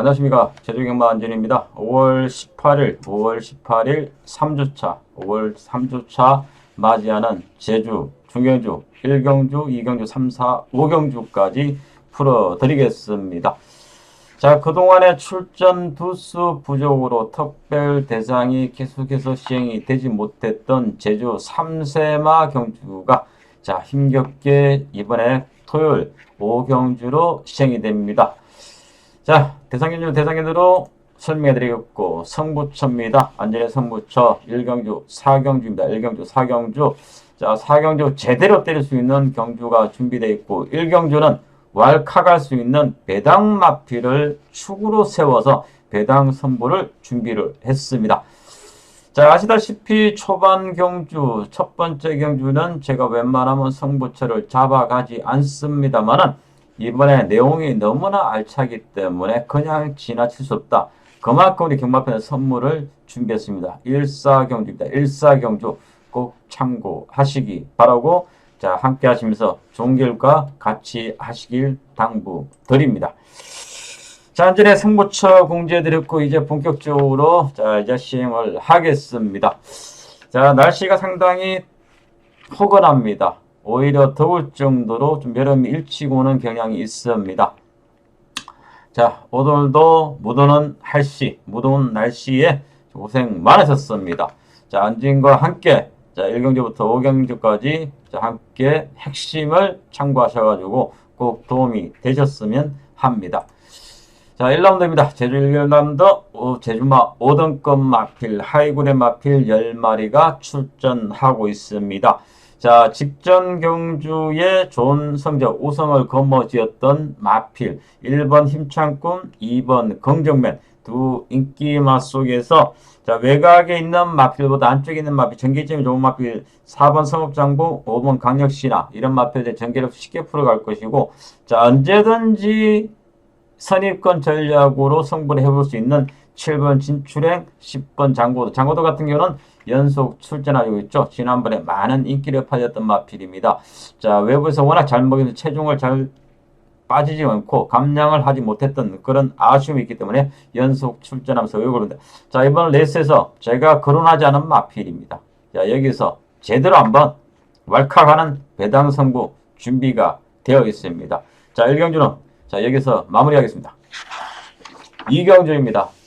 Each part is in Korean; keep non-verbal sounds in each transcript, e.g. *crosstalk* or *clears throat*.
안녕하십니까. 제주경마 안전입니다. 5월 18일, 5월 18일 3주차, 5월 3주차 맞이하는 제주, 중경주, 1경주, 2경주, 3, 4, 5경주까지 풀어드리겠습니다. 자, 그동안의 출전 두수 부족으로 특별 대상이 계속해서 시행이 되지 못했던 제주 3세마 경주가 자, 힘겹게 이번에 토요일 5경주로 시행이 됩니다. 자, 대상견주 대상견으로 설명해 드리겠고, 성부처입니다. 안전의 성부처 1경주 4경주입니다. 1경주 4경주. 자, 4경주 제대로 때릴 수 있는 경주가 준비되어 있고, 1경주는 왈칵할 수 있는 배당 마피를 축으로 세워서 배당 선보를 준비를 했습니다. 자, 아시다시피 초반 경주, 첫 번째 경주는 제가 웬만하면 성부처를 잡아가지 않습니다만은 이번에 내용이 너무나 알차기 때문에 그냥 지나칠 수 없다. 그만큼 우리 경마편에 선물을 준비했습니다. 일사경주입니다. 일사경주 꼭 참고하시기 바라고 자 함께 하시면서 좋은 결과 같이 하시길 당부드립니다. 자, 이전에 승부처 공지해드렸고, 이제 본격적으로, 자, 이제 시행을 하겠습니다. 자, 날씨가 상당히 포근합니다. 오히려 더울 정도로 좀 여름이 일찍 오는 경향이 있습니다. 자, 오늘도 무더운 날씨, 무더운 날씨에 고생 많으셨습니다. 자, 안진과 함께, 자, 1경주부터 5경주까지, 자, 함께 핵심을 참고하셔가지고 꼭 도움이 되셨으면 합니다. 자, 1라운드입니다. 제주 1라운드, 어, 제주마 5등급 마필, 하이군의 마필 10마리가 출전하고 있습니다. 자, 직전 경주에 좋은 성적, 우승을 거머쥐었던 마필, 1번 힘창꿈, 2번 긍정맨, 두 인기마 속에서 자, 외곽에 있는 마필보다 안쪽에 있는 마필, 전개점이 좋은 마필, 4번 성업장부, 5번 강력신화, 이런 마필들 전개력 쉽게 풀어갈 것이고, 자, 언제든지 선입권 전략으로 승부를 해볼 수 있는 7번 진출행, 10번 장고도. 장고도 같은 경우는 연속 출전하고 있죠. 지난번에 많은 인기를 받았던 마필입니다. 자, 외부에서 워낙 잘 먹여서 체중을 잘 빠지지 않고 감량을 하지 못했던 그런 아쉬움이 있기 때문에 연속 출전하면서 외국을 자, 이번 레이스에서 제가 거론하지 않은 마필입니다. 자, 여기서 제대로 한번 왈칵하는 배당 선구 준비가 되어 있습니다. 자, 1경주는 자, 여기서 마무리하겠습니다. 2경주입니다.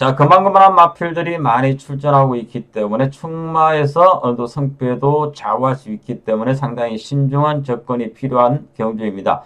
자, 그만그만한 마필들이 많이 출전하고 있기 때문에 충마에서 어느 정도 성패도 좌우할 수 있기 때문에 상당히 신중한 접근이 필요한 경주입니다.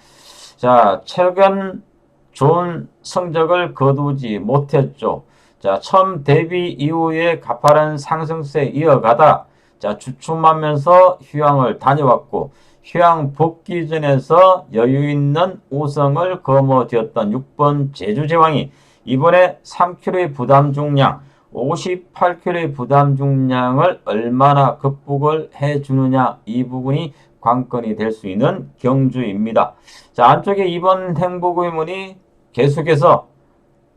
자, 최근 좋은 성적을 거두지 못했죠. 자, 처음 데뷔 이후에 가파른 상승세 이어가다 자, 주춤하면서 휴양을 다녀왔고 휴양 복귀 전에서 여유 있는 우승을 거머쥐었던 6번 제주 제왕이 이번에 3kg의 부담 중량, 58kg의 부담 중량을 얼마나 극복을 해주느냐 이 부분이 관건이 될 수 있는 경주입니다. 자 안쪽에 이번 행복 의문이 계속해서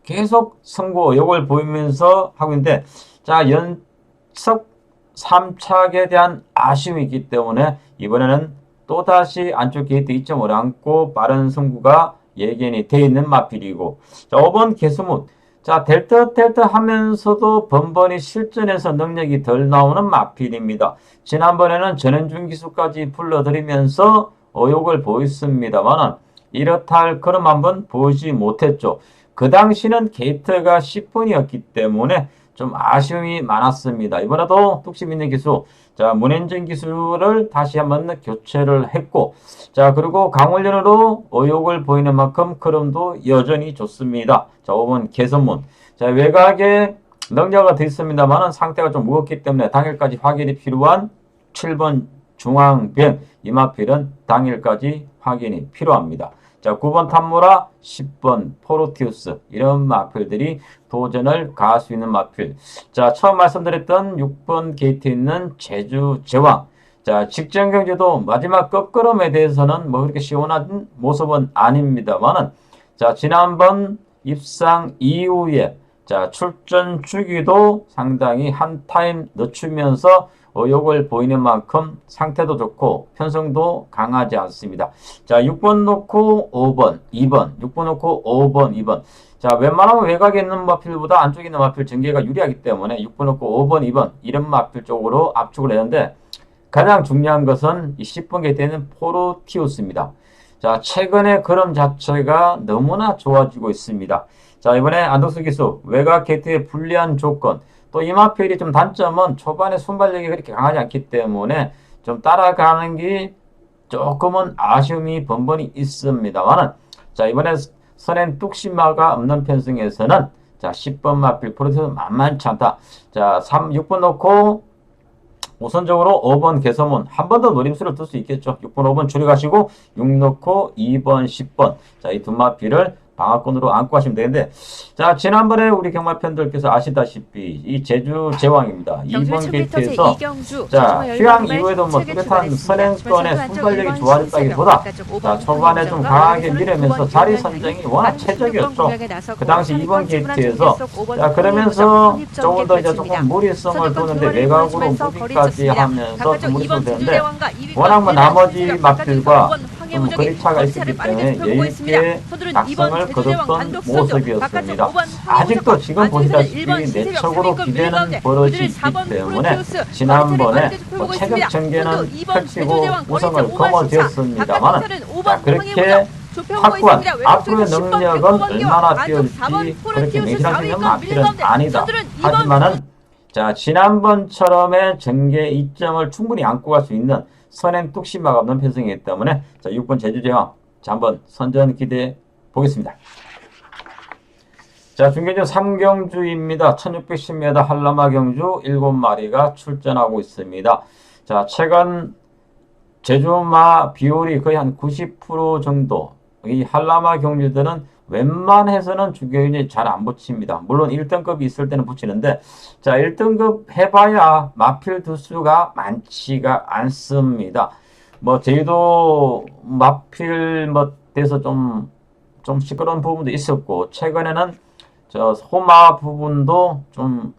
계속 선고 요걸 보이면서 하고 있는데 자 연속 3착에 대한 아쉬움이 있기 때문에 이번에는 또다시 안쪽 게이트 2.5를 안고 빠른 승부가 예견이 되어 있는 마필이고 자 5번 개수문 자 델타 델타 하면서도 번번이 실전에서 능력이 덜 나오는 마필입니다. 지난번에는 전현중 기수까지 불러들이면서 의욕을 보였습니다만은 이렇다 할 그럼 한번 보지 못했죠. 그 당시는 게이트가 10분이었기 때문에 좀 아쉬움이 많았습니다. 이번에도 뚝심 있는 기수, 자, 문현정 기수를 다시 한번 교체를 했고, 자, 그리고 강원련으로 의욕을 보이는 만큼 흐름도 여전히 좋습니다. 자, 5번 개선문. 자, 외곽에 능력은 더 있습니다만은 상태가 좀 무겁기 때문에 당일까지 확인이 필요한 7번 중앙변 이마필은 당일까지 확인이 필요합니다. 자, 9번 탐무라, 10번 포로티우스 이런 마필들이 도전을 가할 수 있는 마필. 자, 처음 말씀드렸던 6번 게이트에 있는 제주 제왕. 자, 직전 경제도 마지막 끝걸음에 대해서는 뭐 그렇게 시원한 모습은 아닙니다만은 자, 지난번 입상 이후에 자, 출전 주기도 상당히 한 타임 늦추면서 의욕을 보이는 만큼 상태도 좋고 편성도 강하지 않습니다. 자, 6번 놓고 5번, 2번, 6번 놓고 5번, 2번. 자, 웬만하면 외곽에 있는 마필보다 안쪽에 있는 마필 전개가 유리하기 때문에 6번 놓고 5번, 2번 이런 마필 쪽으로 압축을 했는데 가장 중요한 것은 이 10번 게이트에는 포르티우스입니다. 자, 최근에 그럼 자체가 너무나 좋아지고 있습니다. 자, 이번에 안덕수 기수 외곽 게이트의 불리한 조건 또 이마필이 좀 단점은 초반에 순발력이 그렇게 강하지 않기 때문에 좀 따라가는 게 조금은 아쉬움이 번번이 있습니다만은 자, 이번에 선행 뚝심마가 없는 편승에서는 자, 10번 마필 프로테스 만만치 않다. 자, 3, 6번 놓고 우선적으로 5번 개서문 한 번 더 노림수를 둘수 있겠죠. 6번, 5번 줄여가시고 6 넣고 2번, 10번 자, 이 두 마필을 방어권으로 안고 하시면 되는데 자, 지난번에 우리 경마편들께서 아시다시피 이 제주 제왕입니다. 경주 2번 1000m 게이트에서 이경주 자, 휴양 이후에도 뭐 뚜렷한 선행권의 순발력이 좋아졌다기보다 자, 초반에 좀 강하게 밀으면서 자리 선정이 워낙 최적이었죠. 그 당시 2번 게이트에서 자, 그러면서 조금 더 이제 조금 무리성을 두는데 외곽으로 무리까지 하면서 좀 무리성 되는데 워낙 뭐 나머지 막들과 좀 거리차가 있었기 때문에 여유있게 각성을 거뒀던 모습이었습니다. 아직도 지금 보시다시피 내적으로 기대는 벌어지기 때문에 지난번에 뭐 체격 전개는 펼치고 우승을 거머쥐었습니다만 자, 그렇게 확고한 앞으로의 능력은 얼마나 뛰어올지? 그렇게 수 있는 마필은 아니다. 하지만은 자 지난번처럼의 전개 이점을 충분히 안고 갈 수 있는 선행 뚝심마가 없는 편성이기 때문에 자 6번 제주제왕 자 한번 선전 기대해 보겠습니다. 자 중계전 3경주입니다. 1610m 한라마 경주 7마리가 출전하고 있습니다. 자 최근 제주마 비율이 거의 한 90% 정도 이 한라마 경주들은 웬만해서는 주경이 잘 안 붙입니다. 물론 1등급이 있을 때는 붙이는데 자 1등급 해봐야 마필 두수가 많지가 않습니다. 뭐 제주도 마필 뭐 돼서 좀좀 시끄러운 부분도 있었고 최근에는 저 호마 부분도 좀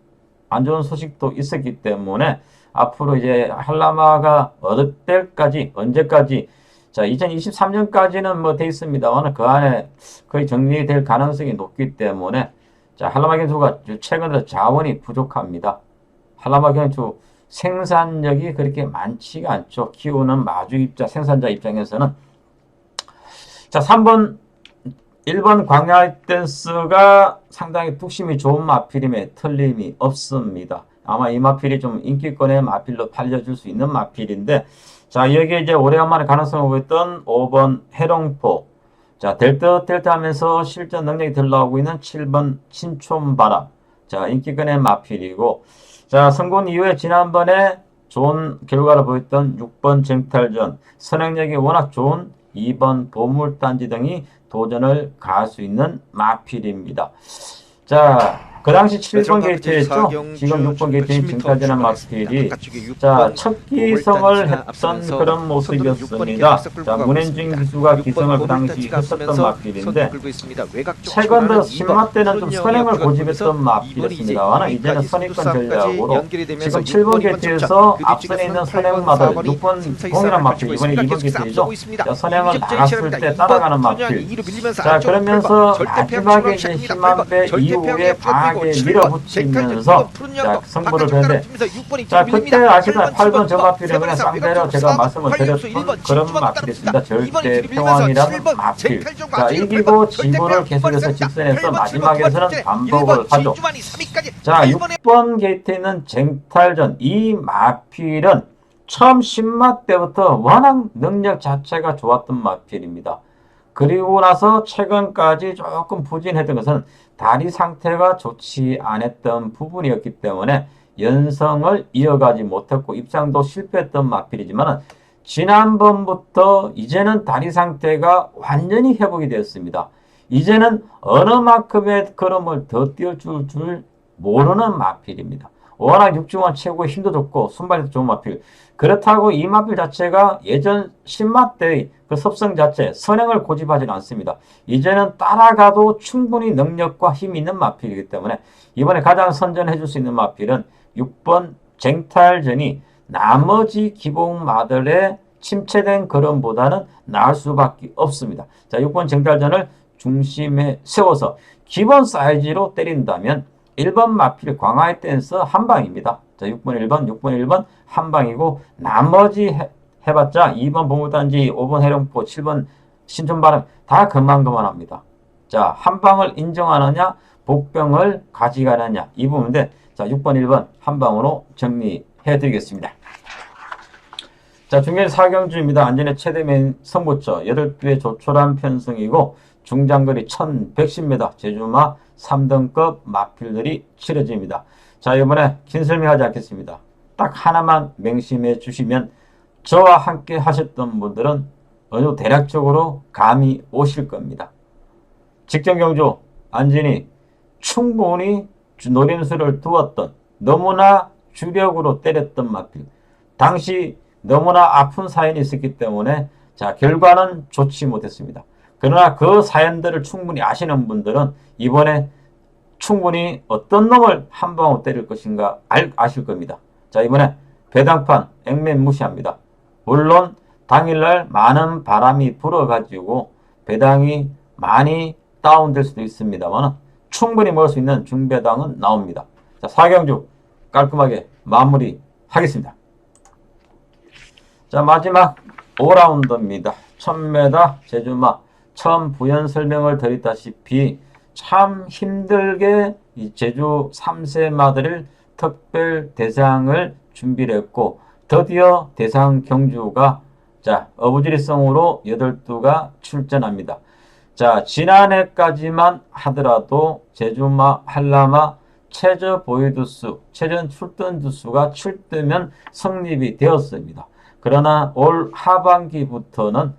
안 좋은 소식도 있었기 때문에 앞으로 이제 한라마가 어느 때까지 언제까지 자 2023년까지는 뭐 돼 있습니다만 그 안에 거의 정리될 가능성이 높기 때문에 자 한라마 경주가 최근 들어 자원이 부족합니다. 한라마 경주 생산력이 그렇게 많지가 않죠. 키우는 마주 입자 생산자 입장에서는 자 3번 1번 광야 댄스가 상당히 뚝심이 좋은 마필임에 틀림이 없습니다. 아마 이 마필이 좀 인기권의 마필로 팔려줄 수 있는 마필인데 자 여기에 이제 오래간만에 가능성을 보였던 5번 해롱포. 자 델듯 델듯 하면서 실전 능력이 덜 나오고 있는 7번 신촌바람. 자 인기권의 마필이고. 자 선군 이후에 지난번에 좋은 결과를 보였던 6번 쟁탈전. 선행력이 워낙 좋은 2번 보물단지 등이 도전을 가할 수 있는 마필입니다. 자, 그 당시 7번 게이트였죠. 지금 6번 게이트인 징탈전한 마필이 자, 첫 기성을 했던 그런 모습이었습니다. 자, 문현중 기수가 기성을 그 당시 했었던 마필인데 최근 들어 10마 때는 좀 선행을 고집했던 마필이었습니다만 이제는 선행권 전략으로 지금 7번 게이트에서 앞선에 있는 선행마다 6번 동일한 마필 이번에 2번 게이트이죠. 자, 선행을 나갔을 때 따라가는 마필 자 그러면서 마지막에 이제 힘만 배 이후에 강하게 밀어붙이면서 자 승부를 배는데 자 그때 아시다시피 8번 저 마필이 그냥 쌍대로 제가 말씀을 드렸던 그런 마필이었습니다. 절대 평왕이라는 마필 자 이기고 지구를 계속해서 직선해서 마지막에서는 반복을 하죠. 자 6번 게이트에 있는 쟁탈전 이 마필은 처음 10마 때부터 워낙 능력 자체가 좋았던 마필입니다. 그리고 나서 최근까지 조금 부진했던 것은 다리 상태가 좋지 않았던 부분이었기 때문에 연성을 이어가지 못했고 입상도 실패했던 마필이지만 지난번부터 이제는 다리 상태가 완전히 회복이 되었습니다. 이제는 어느 만큼의 걸음을 더 띄워줄 줄 모르는 마필입니다. 워낙 육중한 최고의 힘도 좋고 순발도 좋은 마필. 그렇다고 이 마필 자체가 예전 10마 때의 그 섭성 자체, 선행을 고집하지는 않습니다. 이제는 따라가도 충분히 능력과 힘이 있는 마필이기 때문에 이번에 가장 선전해 줄 수 있는 마필은 6번 쟁탈전이 나머지 기복마들의 침체된 걸음보다는 나을 수밖에 없습니다. 자, 6번 정찰전을 중심에 세워서 기본 사이즈로 때린다면 1번 마필 광화의 댄서 한 방입니다. 자, 6번 1번, 6번 1번 한 방이고 나머지 해, 해봤자 2번 보물단지, 5번 해령포, 7번 신촌바람 다 그만그만합니다. 자, 한 방을 인정하느냐, 복병을 가져가느냐 이 부분인데 자, 6번 1번 한 방으로 정리해 드리겠습니다. 자, 중견 사경주입니다. 안전의 최대면 선보처 8개의 조촐한 편성이고 중장거리 1110m 제주마 3등급 마필들이 치러집니다. 자, 이번에 긴 설명하지 않겠습니다. 딱 하나만 맹심해 주시면 저와 함께 하셨던 분들은 어느 대략적으로 감이 오실 겁니다. 직전 경주 안진이 충분히 노림수를 두었던 너무나 주력으로 때렸던 마필. 당시 너무나 아픈 사연이 있었기 때문에 자 결과는 좋지 못했습니다. 그러나 그 사연들을 충분히 아시는 분들은 이번에 충분히 어떤 놈을 한 방울 때릴 것인가 알, 아실 겁니다. 자 이번에 배당판 액면 무시합니다. 물론 당일날 많은 바람이 불어가지고 배당이 많이 다운될 수도 있습니다만 충분히 먹을 수 있는 중배당은 나옵니다. 자 사경주 깔끔하게 마무리 하겠습니다. 자 마지막 5라운드입니다. 1000m 제주마 처음 부연 설명을 드렸다시피 참 힘들게 이 제주 3세 마들을 특별 대상을 준비를 했고 드디어 대상 경주가 자 어부지리성으로 8두가 출전합니다. 자 지난해까지만 하더라도 제주마 한라마 최저 보유두수 최전 출전 두수가 7뜨면 성립이 되었습니다. 그러나 올 하반기부터는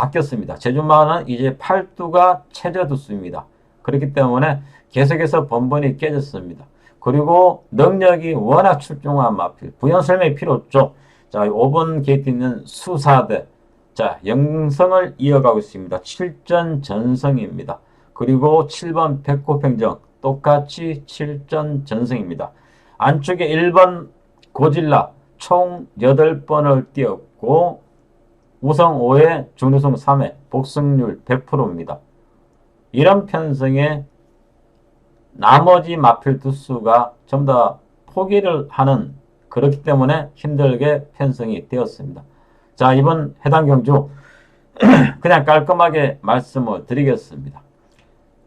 바뀌었습니다. 제주마는 이제 8두가 최저 두수입니다. 그렇기 때문에 계속해서 번번이 깨졌습니다. 그리고 능력이 워낙 출중한 마필, 부연 설명이 필요 없죠. 자, 5번 게이트 있는 수사대. 자, 영성을 이어가고 있습니다. 7전 전성입니다. 그리고 7번 백호평정, 똑같이 7전 전성입니다. 안쪽에 1번 고질라, 총 8번을 띄었고, 우성 5회, 준우승 3회, 복승률 100%입니다. 이런 편성에 나머지 마필 두수가 전부 다 포기를 하는 그렇기 때문에 힘들게 편성이 되었습니다. 자, 이번 해당 경주 *clears throat* 그냥 깔끔하게 말씀을 드리겠습니다.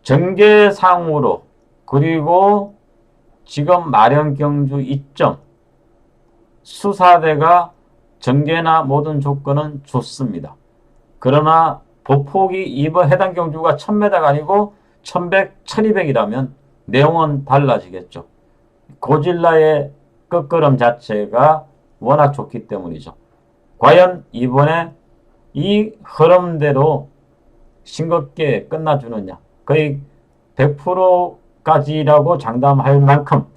전개상으로 그리고 지금 마련 경주 이점 수사대가 전개나 모든 조건은 좋습니다. 그러나 보폭이 이번 해당 경주가 1000m가 아니고 1100, 1200이라면 내용은 달라지겠죠. 고질라의 끝걸음 자체가 워낙 좋기 때문이죠. 과연 이번에 이 흐름대로 싱겁게 끝나주느냐. 거의 100%까지라고 장담할 만큼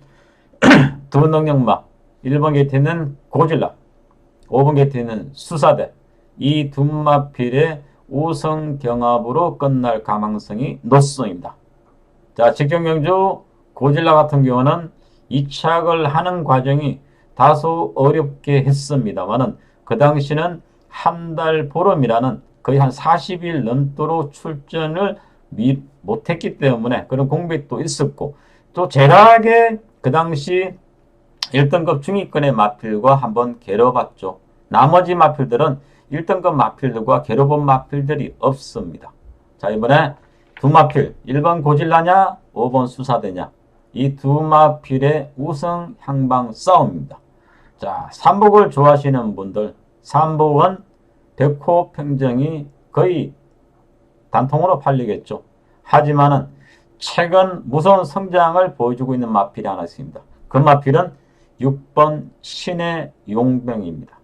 *clears throat* 두 능력막 1번 게이트는 고질라 5번 게이트는 수사대 이두 마필의 우성 경합으로 끝날 가망성이 높습니다. 자, 직전 경주 고질라 같은 경우는 이착을 하는 과정이 다소 어렵게 했습니다만은 그 당시는 한 달 보름이라는 거의 한 40일 넘도록 출전을 미, 못했기 때문에 그런 공백도 있었고 또 재락에 그 당시 1등급 중위권의 마필과 한번 겨뤄봤죠. 나머지 마필들은 1등급 마필들과 겨뤄본 마필들이 없습니다. 자 이번에 두 마필 1번 고질라냐 5번 수사대냐 이 두 마필의 우승 향방 싸움입니다. 자 삼복을 좋아하시는 분들 삼복은 백호 평정이 거의 단통으로 팔리겠죠. 하지만은 최근 무서운 성장을 보여주고 있는 마필이 하나 있습니다. 그 마필은 6번 신의 용병입니다.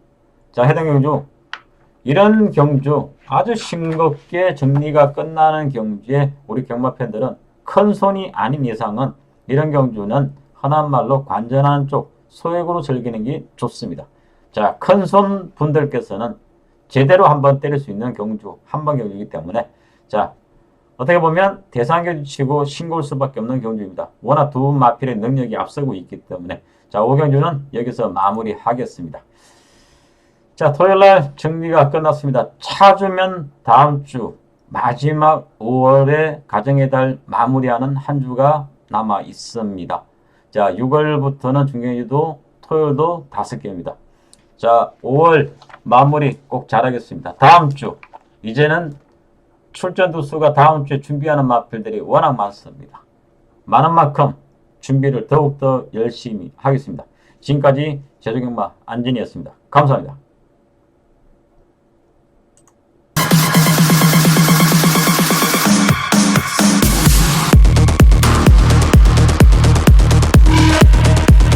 자, 해당 경주. 이런 경주, 아주 싱겁게 정리가 끝나는 경주에 우리 경마 팬들은 큰 손이 아닌 이상은 이런 경주는 흔한 말로 관전한 쪽 소액으로 즐기는 게 좋습니다. 자, 큰 손 분들께서는 제대로 한번 때릴 수 있는 경주, 한 번 경주이기 때문에 자, 어떻게 보면 대상 경주 치고 싱거울 수밖에 없는 경주입니다. 워낙 두 마필의 능력이 앞서고 있기 때문에 자 5경주는 여기서 마무리하겠습니다. 자 토요일 날 정리가 끝났습니다. 차주면 다음 주 마지막 5월의 가정의 달 마무리하는 한 주가 남아 있습니다. 자 6월부터는 중경주도 토요일도 다섯 개입니다. 자 5월 마무리 꼭 잘하겠습니다. 다음 주 이제는 출전 두수가 다음 주에 준비하는 마필들이 워낙 많습니다. 많은 만큼 준비를 더욱더 열심히 하겠습니다. 지금까지 제주경마 안진이었습니다. 감사합니다.